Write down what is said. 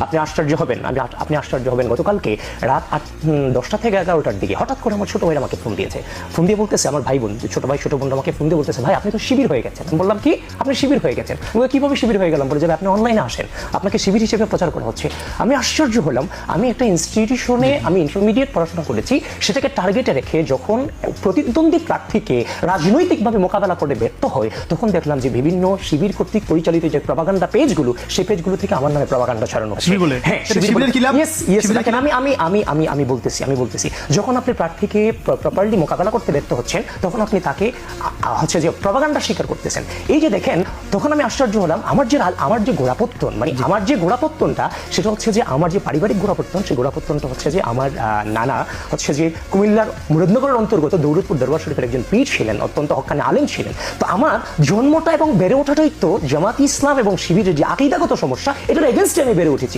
আপনি আশ্চর্য হবেন আমি আপনি আশ্চর্য হবেন। গতকালকে রাত আট দশটা থেকে এগারোটার দিকে হঠাৎ করে আমার ছোট ভাই আমাকে ফোন দিয়েছে। ফোন দিয়ে বলতেছে আমার ভাই বোন ছোট ভাই ছোট বোন আমাকে ফোন দিয়ে বলতেছে ভাই আপনি তো শিবির হয়ে গেছেন। বললাম কি? আপনি শিবির হয়ে গেছেন? বললাম, কীভাবে শিবির হয়ে গেলাম? বলে যাবে আপনি অনলাইনে আসেন। আপনাকে শিবির হিসেবে প্রচার করা হচ্ছে। আমি আশ্চর্য হলাম। আমি একটা ইনস্টিটিউশনে আমি ইন্টারমিডিয়েট পড়াশোনা করেছি। সেটাকে টার্গেটে রেখে যখন প্রতিদ্বন্দ্বী প্রার্থীকে রাজনৈতিকভাবে মোকাবেলা করে ব্যর্থ হয় তখন দেখলাম যে বিভিন্ন শিবির কর্তৃক পরিচালিত যে প্রভাগান্ডা পেজগুলো সেই পেজগুলো থেকে আমার নামে প্রভাগান্ডা ছড়ানো। শিবির বলে? হ্যাঁ শিবিরের দেখেন, আমি আমি আমি আমি আমি বলতেছি আমি বলতেছি। যখন আপনি প্রার্থীকে প্রপারলি মোকাবেলা করতে ব্যর্থ হচ্ছেন তখন আপনি তাকে হচ্ছে যে প্রভাগান্ডা স্বীকার করতেছেন। এই যে দেখেন তখন আমি আশ্চর্য হলাম আমার যে আমার যে গোড়াপত্তন মানে আমার যে গোড়াপত্তনটা সেটা হচ্ছে যে আমার যে পারিবারিক গোড়াপত্তন সেই গোড়াপত্তনটা হচ্ছে যে আমার নানা হচ্ছে যে কুমিল্লার মুরাদনগরের অন্তর্গত দৌলতপুর দরবার শরীফের একজন পীর ছিলেন অত্যন্ত হকানি আলেম ছিলেন। তো আমার জন্মটা এবং বেড়ে ওঠাটাই তো জামাত ইসলাম এবং শিবিরের যে আকিদাগত সমস্যা এটার এগেনস্টে আমি বেড়ে উঠেছি।